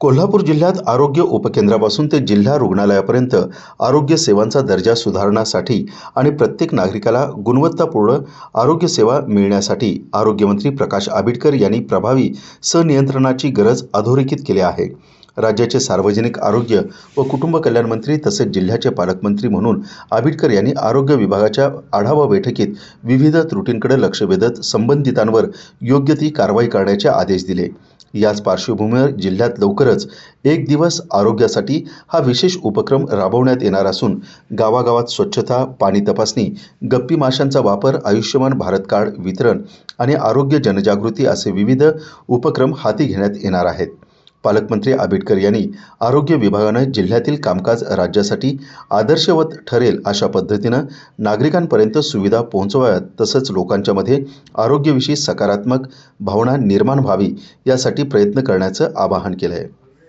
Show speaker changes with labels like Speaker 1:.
Speaker 1: कोल्हापूर जिल्ह्यात आरोग्य उपकेंद्रापासून ते जिल्हा रुग्णालयापर्यंत आरोग्य सेवांचा दर्जा सुधारण्यासाठी आणि प्रत्येक नागरिकाला गुणवत्तापूर्ण आरोग्य सेवा मिळण्यासाठी आरोग्यमंत्री प्रकाश आंबेडकर यांनी प्रभावी सनियंत्रणाची गरज अधोरेखित केली आहे. राज्याचे सार्वजनिक आरोग्य व कुटुंब कल्याण मंत्री तसेच जिल्ह्याचे पालकमंत्री म्हणून आबिडकर यांनी आरोग्य विभागाच्या आढावा बैठकीत विविध त्रुटींकडे लक्ष वेधत संबंधितांवर योग्य ती कारवाई करण्याचे आदेश दिले. याच पार्श्वभूमीवर जिल्ह्यात लवकरच एक दिवस आरोग्यासाठी हा विशेष उपक्रम राबवण्यात येणार असून गावागावात स्वच्छता पाणी तपासणी गप्पी माशांचा वापर आयुष्यमान भारत कार्ड वितरण आणि आरोग्य जनजागृती असे विविध उपक्रम हाती घेण्यात येणार आहेत. पालकमंत्री आंबेडकर यांनी आरोग्य विभागानं जिल्ह्यातील कामकाज राज्यासाठी आदर्शवत ठरेल अशा पद्धतीनं नागरिकांपर्यंत सुविधा पोहोचवाव्यात तसंच लोकांच्यामध्ये आरोग्यविषयी सकारात्मक भावना निर्माण व्हावी यासाठी प्रयत्न करण्याचं आवाहन केलं आहे